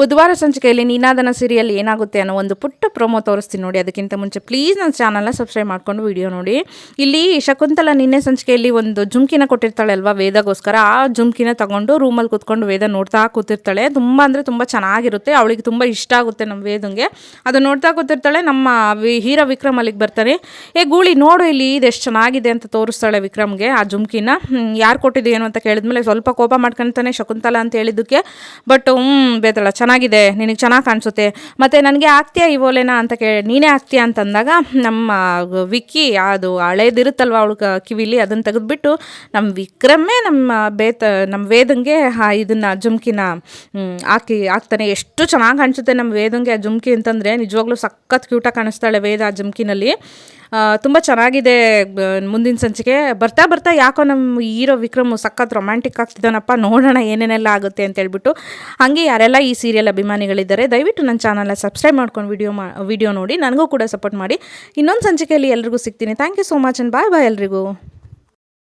ಬುಧವಾರ ಸಂಚಿಕೆಯಲ್ಲಿ ನೀನಾದನ ಸೀರಿಯಲ್ ಏನಾಗುತ್ತೆ ಅನ್ನೋ ಒಂದು ಪುಟ್ಟ ಪ್ರೊಮೋ ತೋರಿಸ್ತೀನಿ ನೋಡಿ. ಅದಕ್ಕಿಂತ ಮುಂಚೆ ಪ್ಲೀಸ್ ನನ್ನ ಚಾನಲ್ನ ಸಬ್ಸ್ಕ್ರೈಬ್ ಮಾಡ್ಕೊಂಡು ವಿಡಿಯೋ ನೋಡಿ. ಇಲ್ಲಿ ಶಕುಂತಲ ನಿನ್ನೆ ಸಂಚಿಕೆಯಲ್ಲಿ ಒಂದು ಜುಮ್ಕಿನ ಕೊಟ್ಟಿರ್ತಾಳೆ ಅಲ್ವಾ ವೇದಗೋಸ್ಕರ. ಆ ಜುಮ್ಕಿನ ತಗೊಂಡು ರೂಮಲ್ಲಿ ಕೂತ್ಕೊಂಡು ವೇದ ನೋಡ್ತಾ ಕೂತಿರ್ತಾಳೆ. ತುಂಬ ಅಂದರೆ ತುಂಬ ಚೆನ್ನಾಗಿರುತ್ತೆ. ಅವಳಿಗೆ ತುಂಬ ಇಷ್ಟ ಆಗುತ್ತೆ ನಮ್ಮ ವೇದಂಗೆ. ಅದು ನೋಡ್ತಾ ಕೂತಿರ್ತಾಳೆ. ನಮ್ಮ ಹೀರ ವಿಕ್ರಮ್ ಅಲ್ಲಿಗೆ ಬರ್ತಾನೆ ಏ ಗೂಳಿ ನೋಡು ಇಲ್ಲಿ, ಇದು ಎಷ್ಟು ಚೆನ್ನಾಗಿದೆ ಅಂತ ತೋರಿಸ್ತಾಳೆ ವಿಕ್ರಮ್ಗೆ ಆ ಜುಮ್ಕಿನ. ಯಾರು ಕೊಟ್ಟಿದ್ದು ಅಂತ ಕೇಳಿದ್ಮೇಲೆ ಸ್ವಲ್ಪ ಕೋಪ ಮಾಡ್ಕೊಂತಾನೆ ಶಕುಂತಲ ಅಂತ ಹೇಳಿದ್ದಕ್ಕೆ. ಬಟ್ ಹ್ಞೂ ಬೇತಳ ಚೆನ್ನಾಗಿದೆ, ನಿನಗೆ ಚೆನ್ನಾಗಿ ಕಾಣಿಸುತ್ತೆ. ಮತ್ತು ನನಗೆ ಆಗ್ತೀಯಾ ಈ ಅಂತ ಕೇಳಿ, ನೀನೇ ಆಗ್ತೀಯಾ ಅಂತಂದಾಗ, ನಮ್ಮ ವಿಕ್ಕಿ, ಅದು ಹಳೇದಿರುತ್ತಲ್ವ ಅವಳು ಕಿವಿಲಿ ಅದನ್ನು ತೆಗೆದುಬಿಟ್ಟು ನಮ್ಮ ವಿಕ್ರಮೇ ನಮ್ಮ ಬೇತ ನಮ್ಮ ವೇದಂಗೆ ಇದನ್ನು ಜುಮ್ಕಿನ ಹಾಕಿ, ಹಾಕ್ತಾನೆ. ಎಷ್ಟು ಚೆನ್ನಾಗಿ ಕಾಣಿಸುತ್ತೆ ನಮ್ಮ ವೇದಂಗೆ ಆ ಜುಮ್ಕಿ ಅಂತಂದರೆ, ನಿಜವಾಗ್ಲೂ ಸಖತ್ ಕ್ಯೂಟಾಗಿ ಕಾಣಿಸ್ತಾಳೆ ವೇದ ಆ ಜುಮ್ಕಿನಲ್ಲಿ. ತುಂಬ ಚೆನ್ನಾಗಿದೆ ಮುಂದಿನ ಸಂಚಿಕೆ. ಬರ್ತಾ ಬರ್ತಾ ಯಾಕೋ ನಮ್ಮ ಹೀರೋ ವಿಕ್ರಮ್ ಸಖತ್ ರೊಮ್ಯಾಂಟಿಕ್ ಆಗ್ತಿದ್ದಾನಪ್ಪ, ನೋಡೋಣ ಏನೇನೆಲ್ಲ ಆಗುತ್ತೆ ಅಂತ ಹೇಳ್ಬಿಟ್ಟು. ಹಂಗೆ ಯಾರೆಲ್ಲ ಈ ಸೀರಿಯಲ್ ಅಭಿಮಾನಿಗಳಿದ್ದಾರೆ, ದಯವಿಟ್ಟು ನನ್ನ ಚಾನಲ್ನ ಸಬ್ಸ್ಕ್ರೈಬ್ ಮಾಡ್ಕೊಂಡು ವಿಡಿಯೋ ಮಾ ವಿಡಿಯೋ ನೋಡಿ, ನನಗೂ ಕೂಡ ಸಪೋರ್ಟ್ ಮಾಡಿ. ಇನ್ನೊಂದು ಸಂಚಿಕೆಯಲ್ಲಿ ಎಲ್ರಿಗೂ ಸಿಗ್ತೀನಿ. Thank you so much and bye bye ಎಲ್ರಿಗೂ.